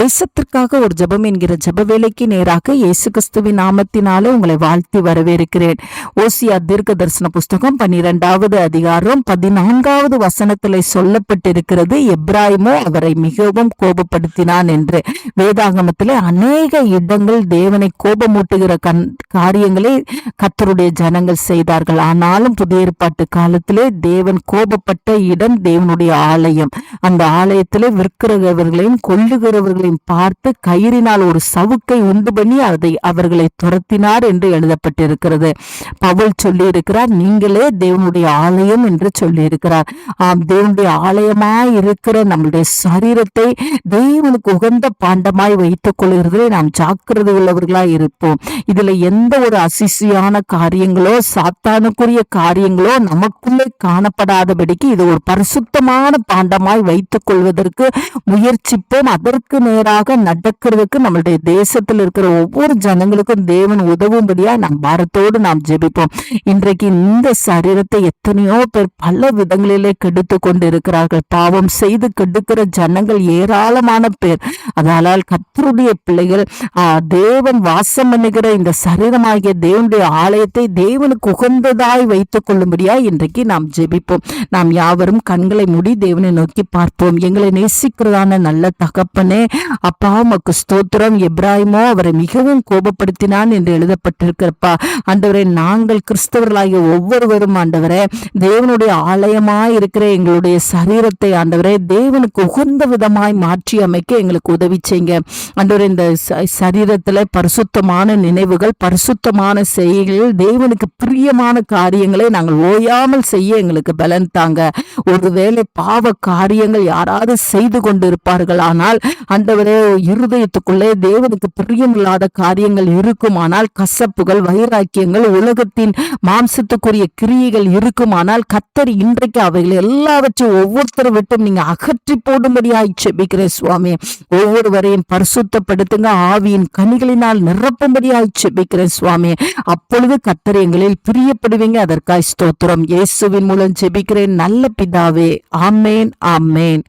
தேசத்திற்காக ஒரு ஜெபம் என்கிற ஜப வேலைக்கு நேராக இயேசு கிறிஸ்துவின் நாமத்தினாலே உங்களை வாழ்த்தி வரவேற்கிறேன். ஓசியா தீர்க்க தரிசன புஸ்தகம் பன்னிரெண்டாவது அதிகாரம் பதினான்காவது வசனத்தில் சொல்லப்பட்டிருக்கிறது எப்ராஹிமோ அவரை மிகவும் கோபப்படுத்தினான் என்று. வேதாகமத்தில் அநேக இடங்கள் தேவனை கோபமூட்டுகிற கண் காரியங்களை கத்தருடைய ஜனங்கள் செய்தார்கள். ஆனாலும் புதிய ஏற்பாட்டு காலத்திலே தேவன் கோபப்பட்ட இடம் தேவனுடைய ஆலயம். அந்த ஆலயத்திலே விற்கிறவர்களையும் கொல்லுகிறவர்களையும் பார்த்து கயிறினால் ஒரு சவுக்கை உண்டு பண்ணி அதை அவர்களை துரத்தினார் என்று எழுதப்பட்டிருக்கிறது. பவுல் சொல்லியிருக்கிறார் நீங்களே தேவனுடைய ஆலயம் என்று சொல்லியிருக்கிறார். ஆம் தேவனுடைய ஆலயமாய் இருக்கிற நம்முடைய சரீரத்தை தேவனுக்கு உகந்த பாண்டமாய் வைத்துக் கொள்கிறதிலே நாம் ஜாக்கிரதை உள்ளவர்களாய் இருப்போம். இதுல எந்த ஒரு அசிசியான காரியங்களோ சாத்தானுக்குரிய காரியங்களோ நமக்குள்ளே காணப்படாதபடிக்கு இது ஒரு பரிசுத்தமான பாண்டமாய் வைத்துக் கொள்வதற்கு முயற்சிப்போம். அதற்கு நேராக நடக்கிறதுக்கு நம்மளுடைய தேசத்தில் இருக்கிற ஒவ்வொரு ஜனங்களுக்கும் தேவன் உதவும்படியா நாம் பாரத்தோடு நாம் ஜெபிப்போம். இன்றைக்கு இந்த சரீரத்தை எத்தனையோ பேர் பல விதங்களிலே கெடுத்து கொண்டு இருக்கிறார்கள் பாவம் செய்து கெடுக்கிற ஜனங்கள் ஏராளமான பேர். அதனால் கத்தருடைய பிள்ளைகள் தேவன் வாசம் பண்ணுகிற இந்த சரீரமாகிய தேவனுடைய ஆலயத்தை தேவனுக்கு உகந்ததாய் வைத்துக் கொள்ளும்படியா இன்றைக்கு நாம் ஜெபிப்போம். நாம் யாவரும் கண்களை மூடி தேவனை நோக்கி பார்ப்போம். எங்களை நேசிக்கிறதான நல்ல தகப்பனே அப்பா உமக்கு ஸ்தோத்திரம். எப்ராஹிமோ அவரை மிகவும் கோபப்படுத்தினான் என்று எழுதப்பட்டிருக்கிறப்பா. ஆண்டவரே நாங்கள் கிறிஸ்தவர்களாகிய ஒவ்வொருவரும் ஆண்டவரே தேவனுடைய ஆலயமாய் இருக்கிற எங்களுடைய சரீரத்தை ஆண்டவரே தேவனுக்கு உகந்த விதமாய் மாற்றி அமைக்க எங்களுக்கு உதவி செய்யுங்க. ஆண்டவரே இந்த சரீரத்தில் சரீரத்துல பரிசுத்தமான நினைவுகள் பரிசுத்தமான செய்கைகள் தேவனுக்கு பிரியமான காரியங்களை நாங்கள் ஓயாமல் செய்ய எங்களுக்கு பலன் தாங்க. ஒருவேளை பாவ காரியங்கள் யாராவது செய்து கொண்டிருப்பார்கள். ஆனால் அந்த ஆண்டவரே இருதயத்துக்குள்ளே தேவனுக்கு பிரியமில்லாத காரியங்கள் இருக்குமானால் கசப்புகள் வைராக்கியங்கள் உலகத்தின் மாம்சத்துக்குரிய கிரியைகள் இருக்குமானால் கத்தர் இன்றைக்கு அவைகள் எல்லாவற்றையும் ஒவ்வொருத்தரை விட்டும் நீங்க அகற்றி போடும்படியாய் செபிக்கிறேன் சுவாமி. ஒவ்வொருவரையும் பரிசுத்தப்படுத்துங்க ஆவியின் கனிகளினால் நிரப்பும்படியாய் செபிக்கிறேன் சுவாமி. அப்பொழுது கத்தர் எங்களில் பிரியப்படுவீங்க அதற்காய் ஸ்தோத்திரம். இயேசுவின் மூலம் செபிக்கிறேன் நல்ல பிதாவே. ஆமேன் ஆமேன்.